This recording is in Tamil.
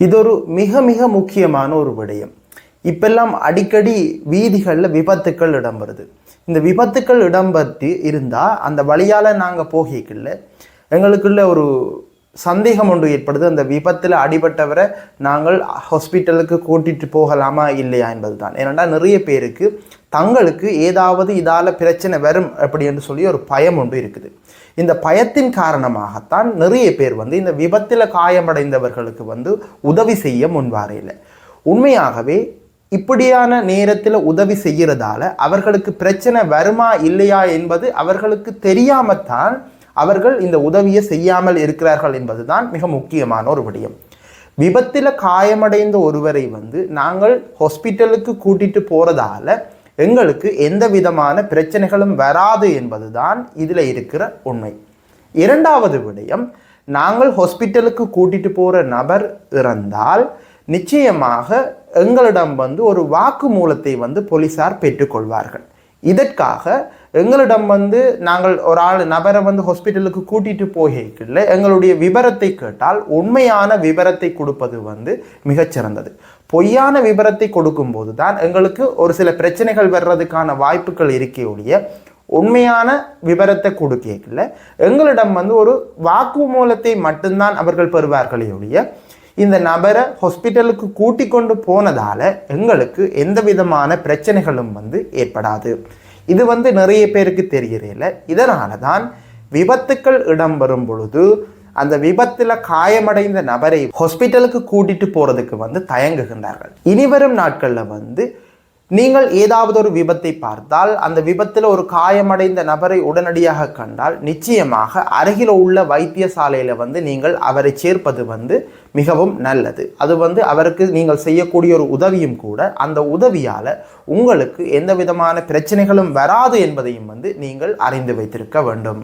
இது ஒரு மிக மிக முக்கியமான ஒரு விடயம் இப்பெல்லாம் அடிக்கடி வீதிகளில் விபத்துக்கள் இடம்பெறுது இந்த விபத்துக்கள் இடம்பெற்று இருந்தால் அந்த வழியால் நாங்கள் போகிக்கல எங்களுக்குள்ள ஒரு சந்தேகம் ஒன்று ஏற்படுது. அந்த விபத்தில் அடிபட்டவரை நாங்கள் ஹாஸ்பிட்டலுக்கு கூட்டிட்டு போகலாமா இல்லையா என்பது தான் ஏனென்றால் நிறைய பேருக்கு தங்களுக்கு ஏதாவது இதால் பிரச்சனை வரும் அப்படி என்று சொல்லி ஒரு பயம் ஒன்று இருக்குது. இந்த பயத்தின் காரணமாகத்தான் நிறைய பேர் வந்து இந்த விபத்தில் காயமடைந்தவர்களுக்கு வந்து உதவி செய்ய முன்வாரையில் உண்மையாகவே இப்படியான நேரத்தில் உதவி செய்கிறதால அவர்களுக்கு பிரச்சனை வருமா இல்லையா என்பது அவர்களுக்கு தெரியாமத்தான் அவர்கள் இந்த உதவியை செய்யாமல் இருக்கிறார்கள் என்பதுதான் மிக முக்கியமான ஒரு விடயம். விபத்தில் காயமடைந்த ஒருவரை வந்து நாங்கள் ஹாஸ்பிட்டலுக்கு கூட்டிட்டு போகிறதால எங்களுக்கு எந்த விதமான பிரச்சனைகளும் வராது என்பதுதான் இதில் இருக்கிற உண்மை. இரண்டாவது விடயம் நாங்கள் ஹாஸ்பிட்டலுக்கு கூட்டிட்டு போகிற நபர் இறந்தால் நிச்சயமாக எங்களிடம் வந்து ஒரு வாக்குமூலத்தை வந்து போலீசார் பெற்றுக்கொள்வார்கள். இதற்காக எங்களிடம் வந்து நாங்கள் ஒரு ஆள் நபரை வந்து ஹாஸ்பிட்டலுக்கு கூட்டிட்டு போகல எங்களுடைய விபரத்தை கேட்டால் உண்மையான விபரத்தை கொடுப்பது வந்து மிகச்சிறந்தது பொய்யான விபரத்தை கொடுக்கும்போது தான் எங்களுக்கு ஒரு சில பிரச்சனைகள் வர்றதுக்கான வாய்ப்புகள் இருக்கே ஒழிய உண்மையான விவரத்தை கொடுக்கல எங்களிடம் வந்து ஒரு வாக்குமூலத்தை மட்டும்தான் அவர்கள் பெறுவார்களே ஒழிய இந்த நபரை ஹாஸ்பிட்டலுக்கு கூட்டி கொண்டு போனதால் எங்களுக்கு எந்த விதமான பிரச்சனைகளும் வந்து ஏற்படாது. இது வந்து நிறைய பேருக்கு தெரியறதில்ல இதனால தான் விபத்துக்கள் இடம்பெறும் பொழுது அந்த விபத்தில் காயமடைந்த நபரை ஹாஸ்பிட்டலுக்கு கூட்டிட்டு போறதுக்கு வந்து தயங்குகின்றார்கள். இனிவரும் நாட்களில் வந்து நீங்கள் ஏதாவது ஒரு விபத்தை பார்த்தால் அந்த விபத்தில் ஒரு காயமடைந்த நபரை உடனடியாக கண்டால் நிச்சயமாக அருகில் உள்ள வைத்தியசாலையில் வந்து நீங்கள் அவரை சேர்ப்பது வந்து மிகவும் நல்லது. அது வந்து அவருக்கு நீங்கள் செய்யக்கூடிய ஒரு உதவியும் கூட அந்த உதவியால் உங்களுக்கு எந்த விதமான பிரச்சனைகளும் வராது என்பதையும் வந்து நீங்கள் அறிந்து வைத்திருக்க வேண்டும்.